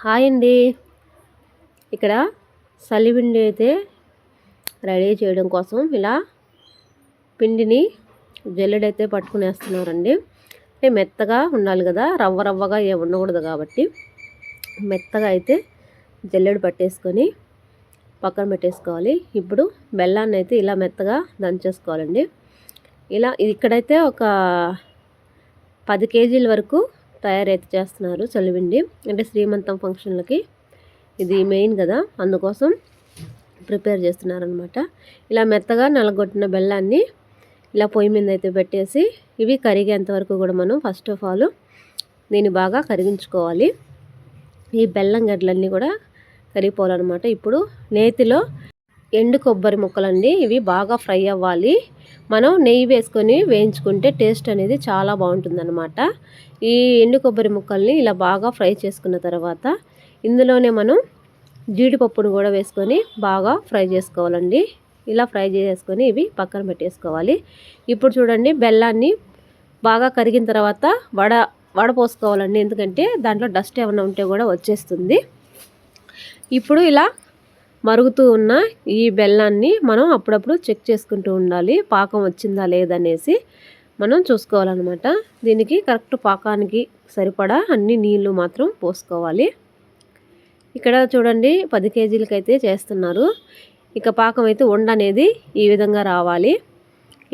Hi అండి. ఇక్కడ సలిపిండి అయితే రెడీ చేయడం కోసం ఇలా పిండిని జల్లెడైతే పట్టుకునేస్తున్నారండి. అంటే మెత్తగా ఉండాలి కదా రవ్వ రవ్వగా ఏ ఉండకూడదు కాబట్టి మెత్తగా అయితే జల్లెడు పట్టేసుకొని పక్కన పెట్టేసుకోవాలి. ఇప్పుడు బెల్లాన్ని అయితే ఇలా మెత్తగా దంచేసుకోవాలండి. ఇలా ఇక్కడైతే ఒక పది కేజీల వరకు తయారైతే చేస్తున్నారు చలివిండి. అంటే శ్రీమంతం ఫంక్షన్లకి. ఇది మెయిన్ కదా. అందుకోసం ప్రిపేర్ చేస్తున్నారనమాట ఇలా మెత్తగా నలగొట్టిన బెల్లాన్ని ఇలా పొయ్యి మీద అయితే పెట్టేసి ఇవి కరిగేంత వరకు కూడా మనం ఫస్ట్ ఆఫ్ ఆల్ దీన్ని బాగా కరిగించుకోవాలి. ఈ బెల్లం గడ్డలన్నీ కూడా కరిగిపోవాలన్నమాట. ఇప్పుడు నేతిలో ఎండు కొబ్బరి ముక్కలండి. ఇవి బాగా ఫ్రై అవ్వాలి. మనం నెయ్యి వేసుకొని వేయించుకుంటే టేస్ట్ అనేది చాలా బాగుంటుందన్నమాట. ఈ ఎండు కొబ్బరి ముక్కల్ని ఇలా బాగా ఫ్రై చేసుకున్న తర్వాత ఇందులోనే మనం జీడిపప్పును కూడా వేసుకొని బాగా ఫ్రై చేసుకోవాలండి. ఇలా ఫ్రై చేసుకొని ఇవి పక్కన పెట్టేసుకోవాలి. ఇప్పుడు చూడండి బెల్లాన్ని బాగా కరిగిన తర్వాత వడ వడపోసుకోవాలండి ఎందుకంటే దాంట్లో డస్ట్ ఏమైనా ఉంటే కూడా వచ్చేస్తుంది. ఇప్పుడు ఇలా మరుగుతూ ఉన్న ఈ బెల్లాన్ని మనం అప్పుడప్పుడు చెక్ చేసుకుంటూ ఉండాలి. పాకం వచ్చిందా లేదనేసి మనం చూసుకోవాలన్నమాట. దీనికి కరెక్ట్ పాకానికి సరిపడా అన్ని నీళ్ళు మాత్రం పోసుకోవాలి. ఇక్కడ చూడండి పది కేజీలకైతే చేస్తున్నారు. ఇక పాకం అయితే వండ అనేది ఈ విధంగా రావాలి.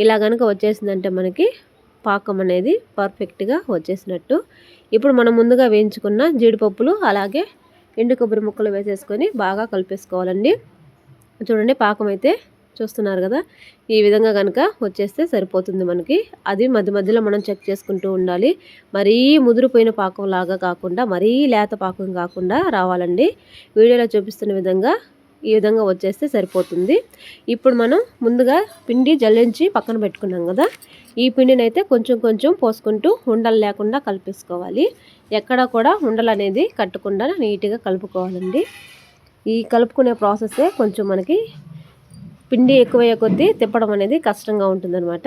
ఇలా కనుక వచ్చేసిందంటే మనకి పాకం అనేది పర్ఫెక్ట్గా వచ్చేసినట్టు. ఇప్పుడు మనం ముందుగా వేయించుకున్న జీడిపప్పులు అలాగే ఎండు కొబ్బరి ముక్కలు వేసేసుకొని బాగా కలిపేసుకోవాలండి. చూడండి పాకం అయితే చూస్తున్నారు కదా. ఈ విధంగా కనుక వచ్చేస్తే సరిపోతుంది మనకి. అది మధ్య మధ్యలో మనం చెక్ చేసుకుంటూ ఉండాలి. మరీ ముదిరిపోయిన పాకం లాగా కాకుండా మరీ లేత పాకం కాకుండా రావాలండి. వీడియోలో చూపిస్తున్న విధంగా ఈ విధంగా వచ్చేస్తే సరిపోతుంది. ఇప్పుడు మనం ముందుగా పిండి జల్లించి పక్కన పెట్టుకున్నాం కదా ఈ పిండిని అయితే కొంచెం కొంచెం పోసుకుంటూ ఉండలు లేకుండా కలిపేసుకోవాలి. ఎక్కడ కూడా ఉండలు అనేది కట్టకుండా నీట్గా కలుపుకోవాలండి. ఈ కలుపుకునే ప్రాసెసే కొంచెం మనకి పిండి ఎక్కువయ్యే కొద్దీ తిప్పడం అనేది కష్టంగా ఉంటుందన్నమాట.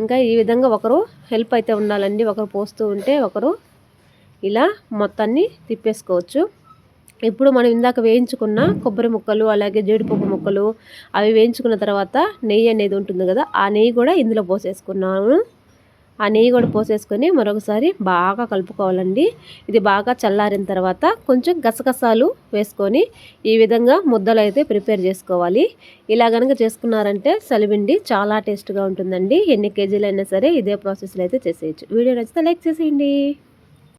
ఇంకా ఈ విధంగా ఒకరు హెల్ప్ అయితే ఉండాలండి. ఒకరు పోస్తూ ఉంటే ఒకరు ఇలా మొత్తాన్ని తిప్పేసుకోవచ్చు. ఇప్పుడు మనం ఇందాక వేయించుకున్న కొబ్బరి ముక్కలు అలాగే జీడిపప్పు ముక్కలు అవి వేయించుకున్న తర్వాత నెయ్యి అనేది ఉంటుంది కదా ఆ నెయ్యి కూడా ఇందులో పోసేసుకున్నాను. ఆ నెయ్యి కూడా పోసేసుకొని మరొకసారి బాగా కలుపుకోవాలండి. ఇది బాగా చల్లారిన తర్వాత కొంచెం గసగసాలు వేసుకొని ఈ విధంగా ముద్దలు అయితే ప్రిపేర్ చేసుకోవాలి. ఇలా కనుక చేసుకున్నారంటే సలివిండి చాలా టేస్ట్గా ఉంటుందండి. ఎన్ని కేజీలైనా సరే ఇదే ప్రాసెస్లో అయితే చేసేయచ్చు. వీడియో నచ్చితే లైక్ చేసేయండి.